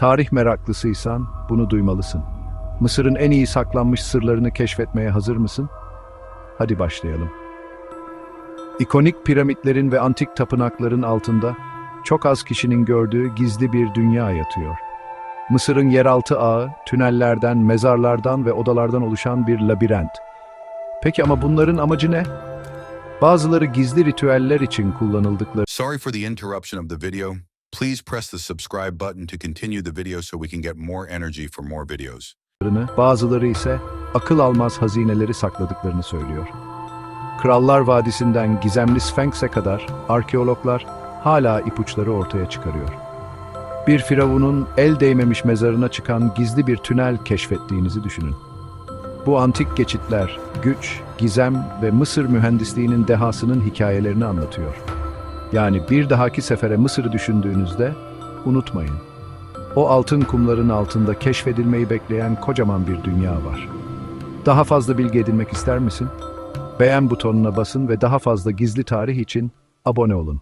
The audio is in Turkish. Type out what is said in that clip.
Tarih meraklısıysan bunu duymalısın. Mısır'ın en iyi saklanmış sırlarını keşfetmeye hazır mısın? Hadi başlayalım. İkonik piramitlerin ve antik tapınakların altında çok az kişinin gördüğü gizli bir dünya yatıyor. Mısır'ın yeraltı ağı, tünellerden, mezarlardan ve odalardan oluşan bir labirent. Peki ama bunların amacı ne? Bazıları gizli ritüeller için kullanıldıkları Sorry for the interruption of the video. Please press the subscribe button to continue the video so we can get more energy for more videos. bazıları ise akıl almaz hazineleri sakladıklarını söylüyor. Krallar Vadisi'nden gizemli Sphinx'e kadar arkeologlar hala ipuçları ortaya çıkarıyor. Bir firavunun el değmemiş mezarına çıkan gizli bir tünel keşfettiğinizi düşünün. Bu antik geçitler, güç, gizem ve Mısır mühendisliğinin dehasının hikayelerini anlatıyor. Yani bir dahaki sefere Mısır'ı düşündüğünüzde unutmayın. O altın kumların altında keşfedilmeyi bekleyen kocaman bir dünya var. Daha fazla bilgi edinmek ister misin? Beğen butonuna basın ve daha fazla gizli tarih için abone olun.